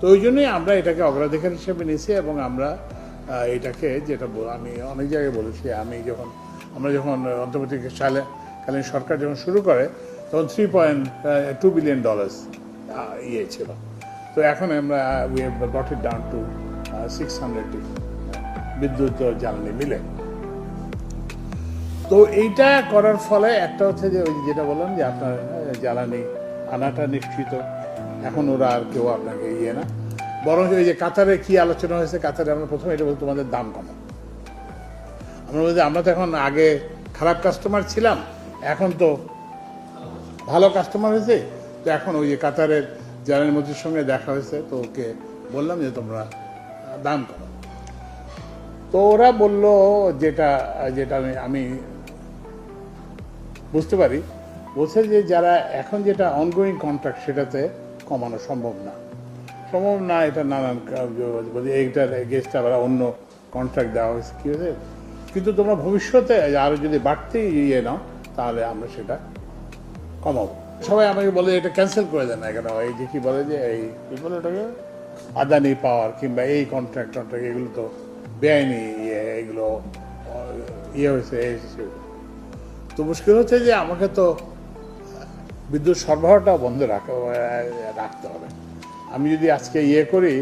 তো ওই জন্যই আমরা এটাকে অগ্রাধিকার হিসেবে নিয়েছি এবং আমরা এটাকে যেটা আমি অনেক জায়গায় বলেছি, আমি যখন, আমরা যখন অন্তর্বর্তী সালে কালীন সরকার যখন শুরু করে, তখন three point two billion dollars ইয়ে ছিল। তো এখন আমরা we have brought it down to six hundred বিদ্যুৎ জ্বালানি মিলে। তো এইটা করার ফলে একটা হচ্ছে যে ওই যেটা বললাম যে আপনার জ্বালানি আনাটা নিশ্চিত। এখন ওরা আর কেউ আপনাকে ইয়ে না। বরং ওই যে কাতারে কি আলোচনা হয়েছে, কাতারে আমরা প্রথমে এটা বলতে তোমাদের দাম কমা। আমরা বলছি, আমরা তো এখন আগে খারাপ কাস্টমার ছিলাম, এখন তো ভালো কাস্টমার হয়েছে। তো এখন ওই যে কাতারের জ্বালানি মন্ত্রীর সঙ্গে দেখা হয়েছে, তো ওকে বললাম যে তোমরা দাম কমা। তো ওরা বলল যেটা যেটা আমি আমি বুঝতে পারি। বলছে যে যারা এখন যেটা অনগোয়িং কন্ট্রাক্ট সেটাতে কমানো সম্ভব না। সম্ভব না, এটা নানান এইটার এগেস্ট আবার অন্য কন্ট্রাক্ট দেওয়া হয়েছে, কী হয়েছে? কিন্তু তোমরা ভবিষ্যতে আরও যদি বাড়তি ইয়ে নাও, তাহলে আমরা সেটা কমাবো। সবাই আমাকে বলে এটা ক্যান্সেল করে দেন না কেন? এই যে কি বলে যে, এই কি বলে ওটাকে? আদানি পাওয়ার কিংবা এই কন্ট্রাক্ট টন্ট্রাক্ট, এগুলো তো বেআইনি ইয়ে এগুলো ইয়ে হয়েছে। তো মুশকিল হচ্ছে যে আমাকে তো বিদ্যুৎ সরবরাহটা বন্ধ রাখা, রাখতে হবে। আমি যদি আজকে ইয়ে করি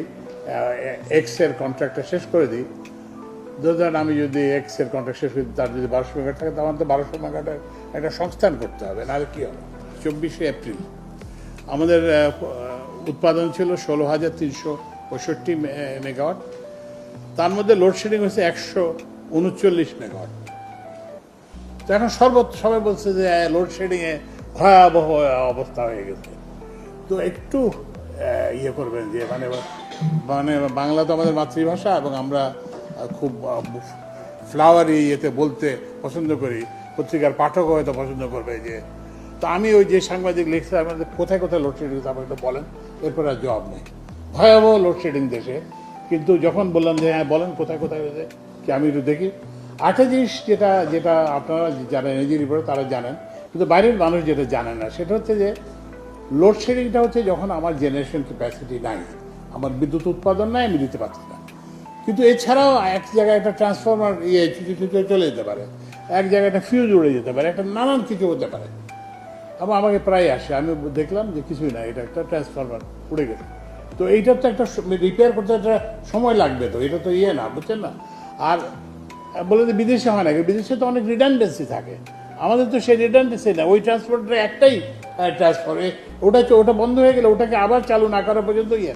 এক্সের কন্ট্রাক্টটা শেষ করে দিই, ধরেন আমি যদি এক্সের কন্ট্রাক্ট শেষ করি, তার যদি বারোশো মেগাট থাকে, তাহলে তো বারোশো মেগাটের একটা সংস্থান করতে হবে, নাহলে কী হবে? চব্বিশে এপ্রিল। আমাদের উৎপাদন ছিল ষোলো হাজার তিনশো পঁয়ষট্টি মেগাওয়াট। তার মধ্যে লোডশেডিং হয়েছে একশো উনচল্লিশ মেগাওয়াট। তো এখন সর্বত্র সবাই বলছে যে লোডশেডিং এ ভয়াবহ অবস্থা হয়ে গেছে তো একটু ইয়ে করবেন যে মানে মানে বাংলা তো আমাদের মাতৃভাষা এবং আমরা খুব ফ্লাওয়ারি ইয়েতে বলতে পছন্দ করি, পত্রিকার পাঠক হয়তো পছন্দ করবে যে, তো আমি ওই যে সাংবাদিক লিখছে আমাদের কোথায় কোথায় লোডশেডিং আমাকে একটু বলেন, এরপর আর জবাব নেই। ভয়াবহ লোডশেডিং দেশে। কিন্তু যখন বললাম যে হ্যাঁ বলেন কোথায় কোথায় হয়েছে, কি আমি একটু দেখি। আরেকটা জিনিস যেটা যেটা আপনারা যারা এনার্জি রিপোর্ট তারা জানেন কিন্তু বাইরের মানুষ যেটা জানে না, সেটা হচ্ছে যে লোডশেডিংটা হচ্ছে যখন আমার জেনারেশন ক্যাপাসিটি নাই, আমার বিদ্যুৎ উৎপাদন নাই, আমি দিতে পারছি না। কিন্তু এছাড়াও এক জায়গায় একটা ট্রান্সফরমার ইয়ে চলে যেতে পারে, এক জায়গায় একটা ফিউজ উড়ে যেতে পারে, একটা নানান কিছু হতে পারে। আবার আমাকে প্রায় আসে, আমি দেখলাম যে কিছুই না এটা একটা ট্রান্সফরমার উড়ে গেছে। তো এইটার তো একটা রিপেয়ার করতে একটা সময় লাগবে তো, এটা তো ইয়ে না, বুঝছেন না? আর বলে যে বিদেশে হয় না, বিদেশে তো অনেক রিডান্ডেন্সি থাকে। আমাদের তো সেই রিডান্ডেন্সি না, ওই ট্রান্সপোর্টটা একটাই ট্রান্সফার ওটা ওটা বন্ধ হয়ে গেলে ওটাকে আবার চালু না করা পর্যন্ত ইয়ে